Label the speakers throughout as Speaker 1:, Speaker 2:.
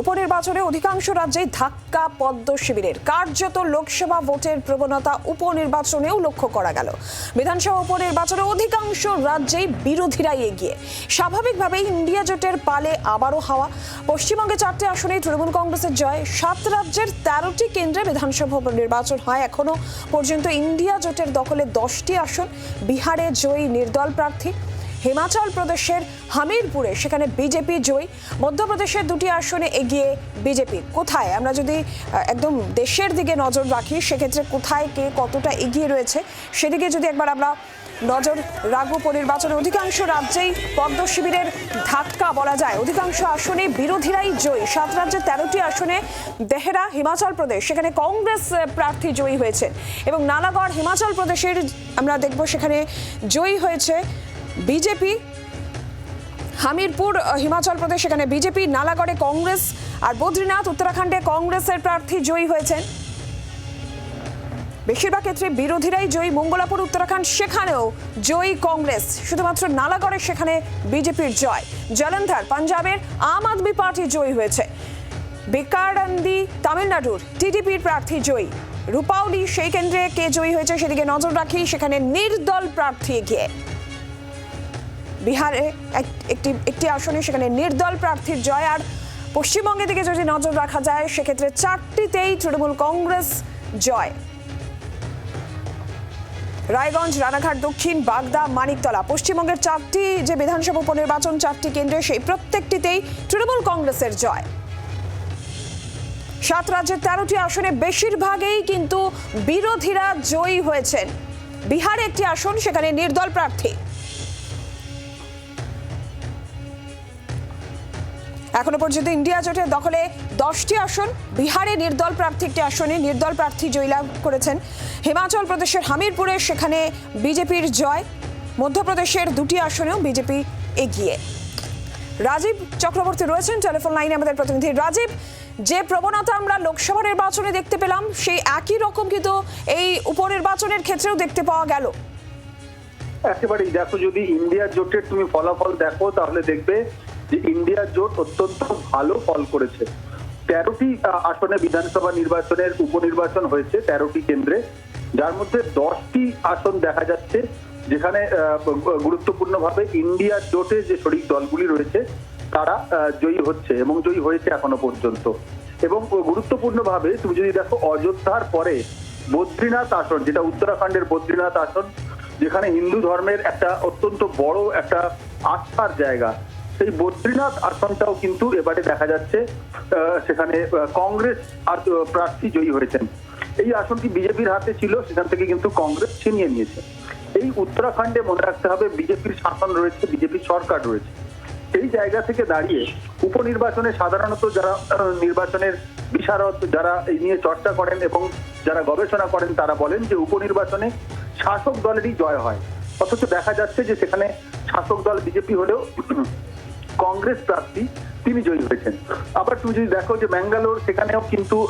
Speaker 1: উপনির্বাচনে অধিকাংশ রাজ্যেই ধাক্কা পদ্ম শিবিরের। কার্যত লোকসভা ভোটের প্রবণতা উপনির্বাচনেও লক্ষ্য করা গেল। বিধানসভা উপনির্বাচনে অধিকাংশ রাজ্যেই বিরোধীরাই এগিয়ে। স্বাভাবিকভাবেই ইন্ডিয়া জোটের পালে আবারও হাওয়া। পশ্চিমবঙ্গে চারটি আসনে তৃণমূল কংগ্রেসের জয়। সাত রাজ্যের তেরোটি কেন্দ্রে বিধানসভা নির্বাচন হয় এখনও পর্যন্ত। ইন্ডিয়া জোটের দখলে দশটি আসন। বিহারে জয়ী নির্দল প্রার্থী। হিমাচল প্রদেশের হামিরপুরে, সেখানে বিজেপি জয়ী। মধ্যপ্রদেশের দুটি আসনে এগিয়ে বিজেপি কোথায়? আমরা যদি একদম দেশের দিকে নজর রাখি, সেক্ষেত্রে কোথায় কে কতটা এগিয়ে রয়েছে, সেদিকে যদি একবার আমরা নজর রাখব উপনির্বাচনে অধিকাংশ রাজ্যেই পদ্ম শিবিরের ধাক্কা বলা যায়। অধিকাংশ আসনে বিরোধীরাই জয়ী। সাত রাজ্যের তেরোটি আসনে দেহেরা হিমাচল প্রদেশ, সেখানে কংগ্রেস প্রার্থী জয়ী হয়েছে। এবং নালাগড়, হিমাচল প্রদেশের আমরা দেখব সেখানে জয়ী হয়েছে বিজেপি, হামিরপুর হিমাচল প্রদেশ, সেখানে বিজেপি, নালাগড়ে কংগ্রেস আর বদ্রীনাথ, উত্তরাখণ্ডে কংগ্রেসের প্রার্থী জয়ী হয়েছেন। বেশিরভাগ ক্ষেত্রে বিরোধীরাই জয়ী। মঙ্গলাপুর, উত্তরাখণ্ড, সেখানেও জয়ী কংগ্রেস। শুধুমাত্র নালাগড়ে সেখানে বিজেপির জয়। জলন্ধর, পাঞ্জাবের আম আদমি পার্টি জয়ী হয়েছে। বেকারান্দি, তামিলনাড়ুর টিডিপির প্রার্থী জয়ী। রূপাউলি সেই কেন্দ্রে কে জয়ী হয়েছে সেদিকে নজর রাখি। সেখানে নির্দল প্রার্থী এগিয়ে বিহারে একটি একটি আসনে সেখানে নির্দল প্রার্থীর জয়। আর পশ্চিমবঙ্গের দিকে যদি নজর রাখা যায়, সেক্ষেত্রে চারটিতেই তৃণমূল কংগ্রেস জয়। রায়গঞ্জ, রানাঘাট, দক্ষিণ, বাগদা, মানিকতলা। পশ্চিমবঙ্গের চারটি যে বিধানসভা উপনির্বাচন, চারটি কেন্দ্রে সেই প্রত্যেকটিতেই তৃণমূল কংগ্রেসের জয়। সাত রাজ্যের তেরোটি আসনে বেশিরভাগেই কিন্তু বিরোধীরা জয়ী হয়েছেন। বিহারে একটি আসন, সেখানে নির্দল প্রার্থী। এখনও পর্যন্ত ইন্ডিয়া জোটের দখলে দশটি আসন, বিহারে নির্দল প্রার্থী একটি আসনে নির্দল প্রার্থী জয়লাভ করেছেন। হিমাচল প্রদেশের হামিরপুরে সেখানে বিজেপির জয়, মধ্যপ্রদেশের দুটি আসনেও বিজেপি এগিয়ে। রাজীব চক্রবর্তী রয়েছেন, টেলিফোন লাইনে আমাদের প্রতিনিধি। রাজীব, যে প্রবণতা আমরা লোকসভা নির্বাচনে দেখতে পেলাম, সেই একই রকম কিন্তু এই উপনির্বাচনের ক্ষেত্রেও দেখতে পাওয়া গেল।
Speaker 2: একেবারেই। দেখো, যদি ইন্ডিয়া জোটের তুমি ফলাফল দেখো, তাহলে দেখবে যে ইন্ডিয়া জোট অত্যন্ত ভালো ফল করেছে। তেরোটি আসনে বিধানসভা নির্বাচনের উপনির্বাচন হয়েছে তেরোটি কেন্দ্রে। যার মধ্যে দশটি আসন দেখা যাচ্ছে, যেখানে গুরুত্বপূর্ণ ভাবে ইন্ডিয়া জোটে যে শরিক দলগুলি রয়েছে, তারা জয়ী হচ্ছে এবং জয়ী হয়েছে এখনও পর্যন্ত। এবং গুরুত্বপূর্ণ ভাবে তুমি যদি দেখো অযোধ্যার পরে বদ্রীনাথ আসন, যেটা উত্তরাখণ্ডের বদ্রীনাথ আসন, যেখানে হিন্দু ধর্মের একটা অত্যন্ত বড় একটা আস্থার জায়গা সেই বদ্রীনাথ আসনটাও কিন্তু এবারে দেখা যাচ্ছে সেখানে কংগ্রেস আর প্রার্থী জয়ী হয়েছেন। এই আসনটি বিজেপির হাতে ছিল, সেখান থেকে কিন্তু কংগ্রেস ছিনিয়ে নিয়েছে। এই উত্তরাখণ্ডে মনে রাখতে হবে, বিজেপির শাসন রয়েছে বিজেপির সরকার রয়েছে। সেই জায়গা থেকে দাঁড়িয়ে উপনির্বাচনে সাধারণত যারা নির্বাচনের বিশারদ, যারা এই নিয়ে চর্চা করেন এবং যারা গবেষণা করেন, তারা বলেন যে উপনির্বাচনে শাসক দলেরই জয় হয়। অথচ দেখা যাচ্ছে যে সেখানে শাসক দল বিজেপি হলেও কংগ্রেস প্রার্থী তিনি জয়ী হয়েছেন। আবার তুমি যদি দেখো যে ব্যাঙ্গালোর, সেখানেও কিন্তু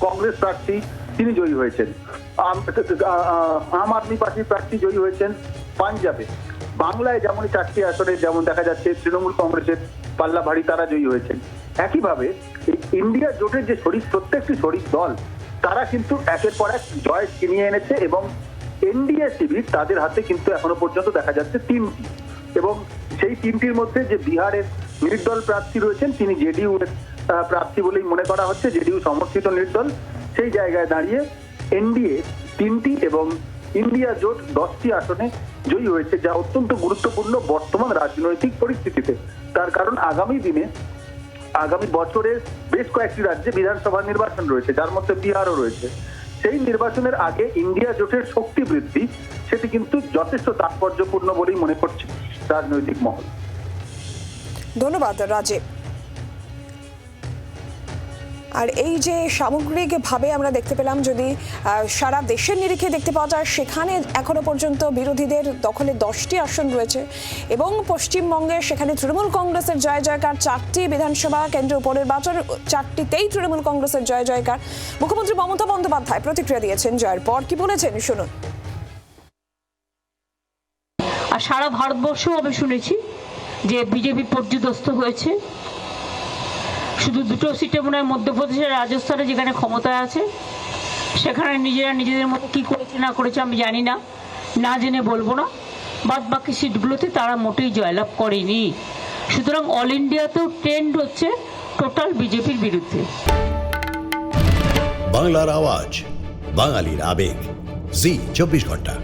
Speaker 2: কংগ্রেস প্রার্থী তিনি জয়ী হয়েছেন। আম- আদমি পার্টির প্রার্থী জয়ী হয়েছেন পাঞ্জাবে। বাংলায় যেমন চারটি আসনে যেমন দেখা যাচ্ছে, তৃণমূল কংগ্রেসের পাল্লা ভারী তারা জয়ী হয়েছেন। একইভাবে ইন্ডিয়া জোটের যে শরিক প্রত্যেকটি শরিক দল, তারা কিন্তু একের পর এক জয় ছিনিয়ে এনেছে এবং এনডিএ শিবির তাদের হাতে কিন্তু এখনও পর্যন্ত দেখা যাচ্ছে তিনটি। এবং সেই তিনটির মধ্যে যে বিহারের নির্দল প্রার্থী রয়েছেন, তিনি জেডিইউ এর প্রার্থী বলেই মনে করা হচ্ছে। জেডিইউ সমর্থিত নির্দল। সেই জায়গায় দাঁড়িয়ে এনডিএ তিনটি এবং ইন্ডিয়া জোট দশটি আসনে জয়ী হয়েছে, যা অত্যন্ত গুরুত্বপূর্ণ বর্তমান রাজনৈতিক পরিস্থিতিতে। তার কারণ আগামী দিনে, আগামী বছরে বেশ কয়েকটি রাজ্যে বিধানসভা নির্বাচন রয়েছে, যার মধ্যে বিহারও রয়েছে। সেই নির্বাচনের আগে ইন্ডিয়া জোটের শক্তি বৃদ্ধি সেটি কিন্তু যথেষ্ট তাৎপর্যপূর্ণ বলেই মনে করছে রাজনৈতিক মহল।
Speaker 1: ধন্যবাদ, রাজীব। আর এই যে সামগ্রিকভাবে আমরা দেখতে পেলাম, যদি সারা দেশের নিরিখে দেখতে পাওয়া যায়, সেখানে এখনও পর্যন্ত বিরোধীদের দখলে দশটি আসন রয়েছে এবং পশ্চিমবঙ্গে সেখানে তৃণমূল কংগ্রেসের জয় জয়কার, চারটি বিধানসভা কেন্দ্র উপনির্বাচন, চারটিতেই তৃণমূল কংগ্রেসের জয় জয়কার। মুখ্যমন্ত্রী মমতা বন্দ্যোপাধ্যায় প্রতিক্রিয়া দিয়েছেন, জয়ের পর কি বলেছেন, শুনুন।
Speaker 3: আর সারা ভারতবর্ষেও আমি শুনেছি যে বিজেপি পর্যদস্ত হয়েছে। শুধু দুটো সিটে মনে হয় মধ্যপ্রদেশের রাজস্থানে যেখানে ক্ষমতায় আছে, সেখানে নিজেরা নিজেদের মতো কী করেছে না করেছে আমি জানি না। না জেনে বলব না। বাদ বাকি সিটগুলোতে তারা মোটেই জয়লাভ করেনি। সুতরাং অল ইন্ডিয়াতেও ট্রেন্ড হচ্ছে টোটাল বিজেপির বিরুদ্ধে।
Speaker 4: বাংলার আওয়াজ, বাঙালির আবেগ। জি, চব্বিশ ঘণ্টা।